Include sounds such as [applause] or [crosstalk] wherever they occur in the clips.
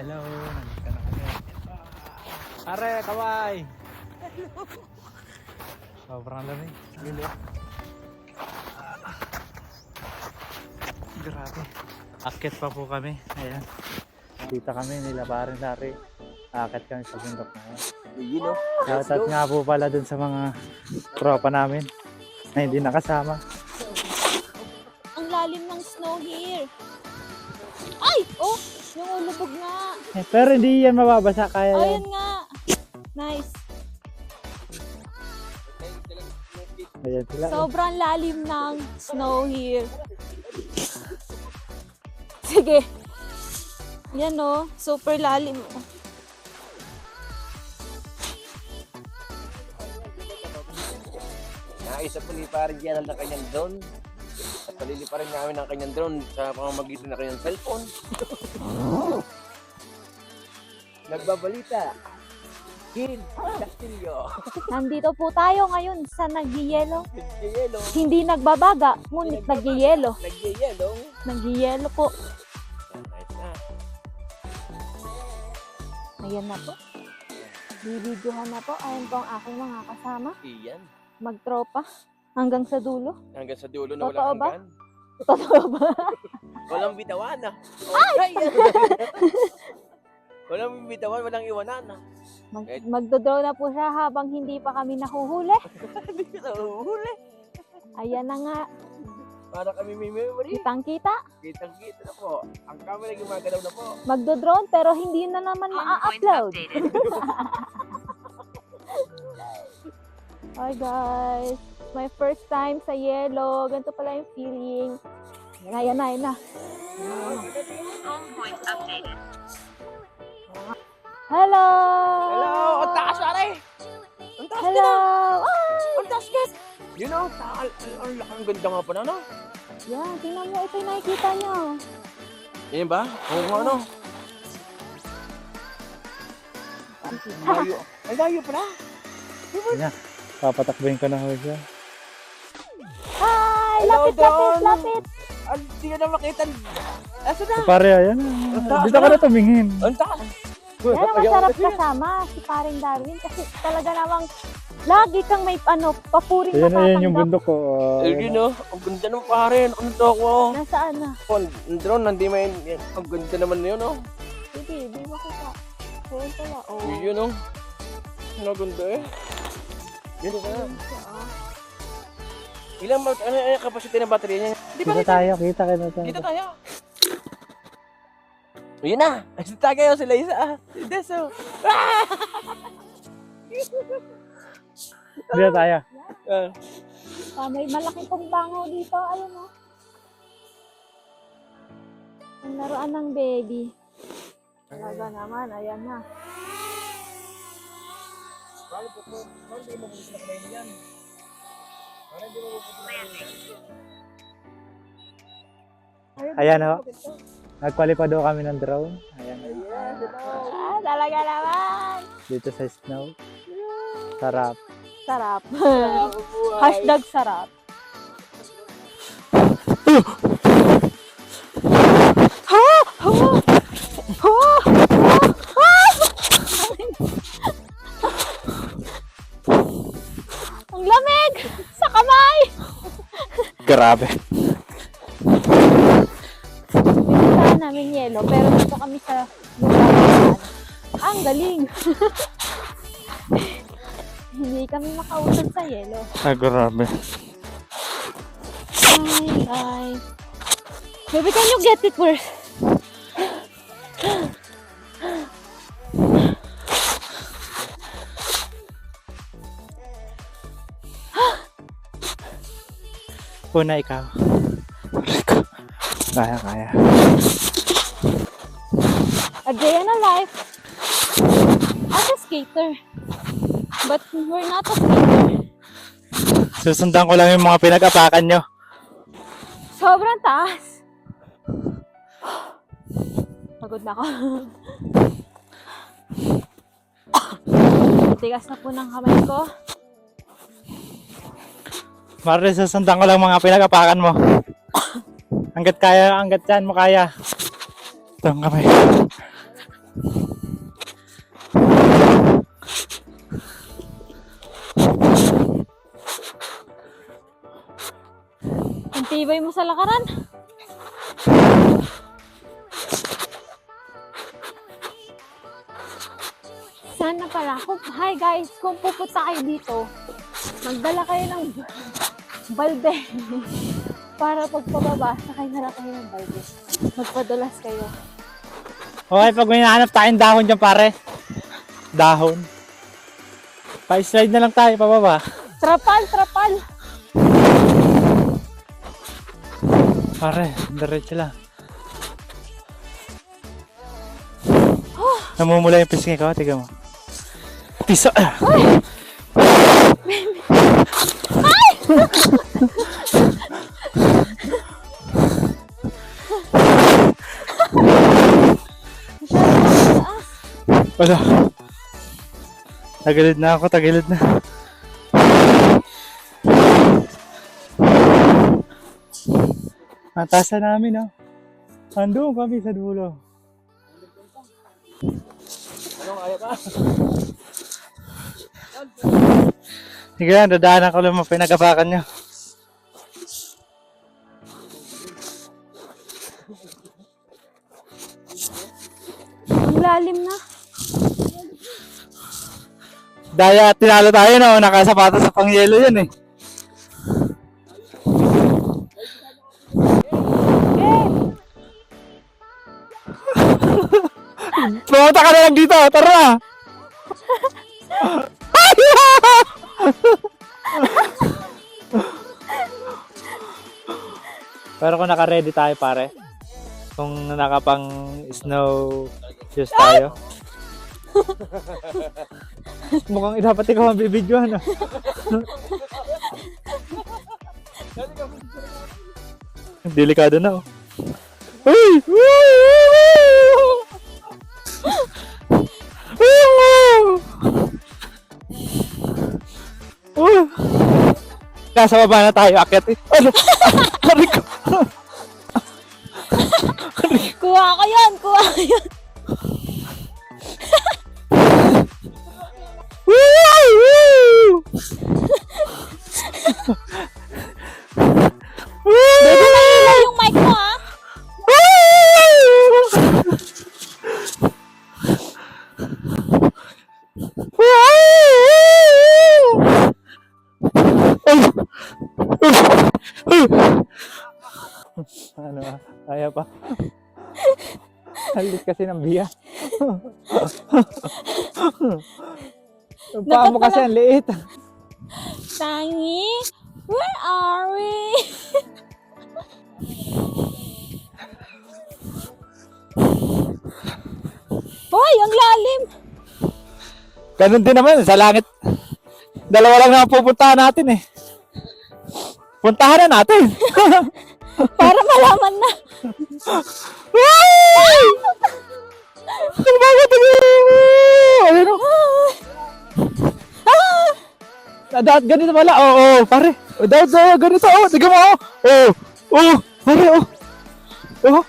Hello, nandito na kami. Are, kaway! Sobrang lamig. Lilo. Grabe. Akit pa po kami. Ayan. Dito kami nila parin lari. Akit kami sa bundok na yan. You know, Shoutout nga po pala dun sa mga tropa namin na hindi nakasama. Ang lalim ng snow here. Ay! Oh! Yung ulubog nga. Eh, pero hindi yan mababasa. Kaya Oh, yan. yun nga. Nice. Ayan sila. Sobrang lalim ng snow here. Sige. Yan oh. Super lalim. naisa po ni Parin General ng kanyang drone. At palilipa rin namin ang kanyang drone sa pamamagitan ng kanyang cellphone. [laughs] Nagbabalita. Kid Castillo. [laughs] Nandito po tayo ngayon sa nagyayelo. Nagyayelo. Hindi nagbabaga, ngunit nagyayelo. Nagyayelo. Nagyayelo po. Nice na. Ayan na po. Bibidyohan na po. Ayan po ang aking mga kasama. Iyan. Magtropa. Hanggang sa dulo. Hanggang sa dulo na Totoo walang ba? hanggan. [laughs] Totoo ba? Walang bitawan na. Ay! [laughs] walang bitawan, walang iwanan. Mag, Kahit- magdodraw na po siya habang hindi pa kami nahuhuli. Hindi [laughs] ko nahuhuli. Ayan na nga. Para kami may memory. Kitang kita. Kitang kita na po. Ang camera gumagalaw na po. Magdodrone pero hindi na naman maa-upload. Hi guys. My first time sa yellow. Ganito pala yung feeling. Yan na, yan na, yan na. Hello! Hello! Ang taas pare! Ang taas Hello! ka Ah! Ang taas ka! You know. Ang ang laki ang ganda nga pa na, no? Yan, tingnan mo. Ito yung nakikita nyo. Yan ba? Oo nga, no? Layo. Ay, layo pala. Ayan. Papatakbuhin ko na ho Hi! Hello, Lapit, lapit, Don. lapit. Ang di ka na makita. Asa na? Pare, ayan. Dito ka na. tumingin. Ang taas. Yan ang masarap kasama, si paring Darwin. Kasi talaga namang lagi kang may ano, papuring Ayan, ayan yung matatanggap. bundok ko. Oh, Ay, ayan. you know, ang ganda ng pare. Ang to ko. Nasaan na? Ang drone, hindi may... Ang ganda naman yun, no? Sige, di mo kita. Ayun pala. Oh. Yun, no? Ang ganda eh. Yun na. Ah. Ilang ba? Ano yung capacity ng battery niya? Di ba Kita tayo, kita kita tayo. Dito tayo. Yun na. Dito tayo sila isa. Ah, Deso. Dito tayo. Ah. Ah, may malaki pong bangaw dito. Ayun oh. Ang laruan ng baby. Talaga naman, ayan na. Ayan ho. Nagpalipad ho kami ng drone. Ayan. Ah, talaga naman. Dito sa snow. Sarap. Sarap. [laughs] Hashtag sarap. Grabe. Pinuntahan namin yelo, pero dito kami sa. Ang galing! [laughs] Hindi kami makausap sa yelo. Ah, grabe. Hi, guys. Baby, can you get it first? Una ikaw. [laughs] Kaya, kaya. A day and a life as a skater. But we're not a skater. Susundan ko lang yung mga pinag-apakan nyo. Sobrang taas. Pagod na ako. [laughs] Tigas na po ng kamay ko. Mare, sasandan ko lang mga pinagapakan mo. Hanggat kaya, hanggat dyan mo kaya. Ito ang kamay. Ang mo sa lakaran. Pala, hi guys, kung pupunta kayo dito, magdala kayo ng balde. [laughs] Para pagpababa, sakay na lang kayo ng balde. Magpadulas kayo. Okay, pag may nahanap tayong dahon dyan pare. Dahon. Pa-slide na lang tayo pababa. Trapal, trapal! Pare, diretso lang. Namumula yung pisngi ko, tiga mo. Piso! Ah! Masyado mataas. Wala. Tagilid na ako, tagilid na. Ang taas na namin, oh. Andun kami sa dulo. Ano, kaya pa? Sige dadaanan ko lang mga pinagapakan nyo. Ang lalim na. Daya, tinalo tayo no, nakasapatos sa pangyelo yun eh. [laughs] Pumunta ka na lang dito, tara na! [laughs] Pero kung naka-ready tayo pare, kung nakapang snow shoes tayo. [laughs] Mukhang dapat ikaw ang bibidyohan. ah. Delikado na oh. Uy! Uh! Nasa baba na tayo, akit. Ano? Ko. [laughs] Kuha ko yun, kuha ko yun. Pa. [laughs] Halit kasi ng biya. Yung [laughs] paa mo kasi ang liit. Tangi, where are we? [laughs] Hoy, ang lalim! Ganun din naman, sa langit. Dalawa lang naman pupuntahan natin eh. Puntahan na natin. Para malaman na. Ay! Ang bago Ayun o. Ah, dapat ganito pala. Oo, oh, oh, pare. Oh, dapat dapat ganito. Oh, tignan mo. Oh, oh, oh, pare. Oh, oh.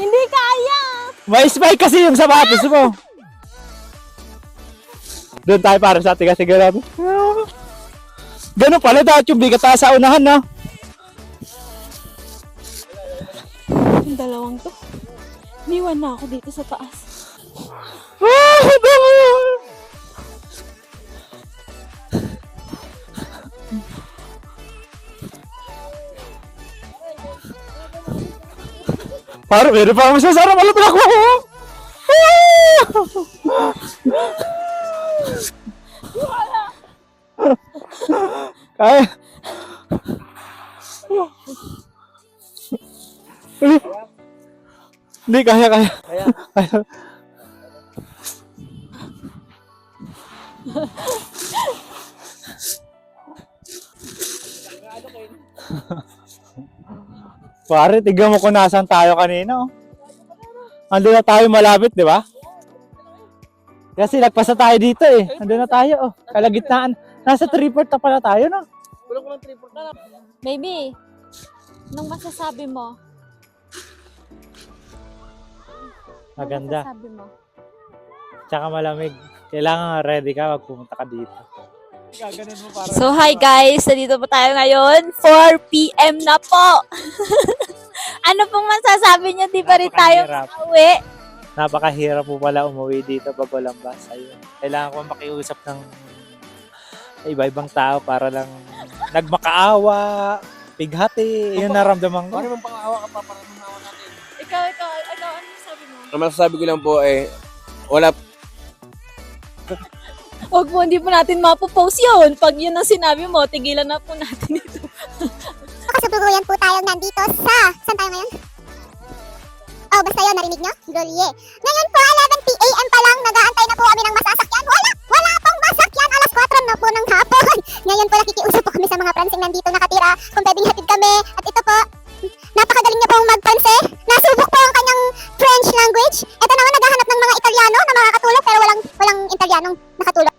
Hindi kaya! May spike kasi yung sapatos mo. Doon tayo para sa tiga sigurado. Ganun pala dapat yung bigat sa unahan na. Yung dalawang to. Niwan na ako dito sa taas. Ah, bango! Para meron pa ako masasarap. Alam mo ako! Kaya. Hindi, kaya, kaya. Kaya, Kaya. Pare, tignan mo kung nasan tayo kanina. Oh. Ando na tayo malapit, di ba? Kasi nagpasa tayo dito eh. Ando na tayo, oh. Kalagitnaan. Nasa Triport na pala tayo, no? kulang ko ng tripod na. Baby, anong masasabi mo? Anong Maganda. masasabi mo? Tsaka malamig. Kailangan ready ka pag pumunta ka dito. So, hi guys! Nandito po tayo ngayon. 4 p.m. na po! [laughs] ano pong masasabi niyo? Di pa rin tayo makauwi? Napakahirap po pala umuwi dito pag walang bus. Ayun. Kailangan ko makiusap ng iba-ibang tao para lang nagmakaawa, pighati. Yun naramdaman ko. Paano mong pang-awa ka pa para tumawa natin? Ikaw, ikaw, ikaw, ano sabi mo? Ang masasabi ko lang po eh, wala Huwag po, hindi po natin mapopost yun. Pag yun ang sinabi mo, tigilan na po natin ito. [laughs] Kasalukuyan po tayong nandito sa... Saan tayo ngayon? Oh, basta yun, narinig nyo? Grolier. Ngayon po, 11 p.m. pa lang, nag-aantay na po kami ng masasakyan. Wala! Ngayon po, nakikiusap po kami sa mga pransing nandito nakatira. Kung pwedeng hatid kami. At ito po, napakagaling niya pong magpranse. Nasubok po ang kanyang French language. Ito naman, naghahanap ng mga Italiano na makakatulong pero walang walang Italianong nakatulong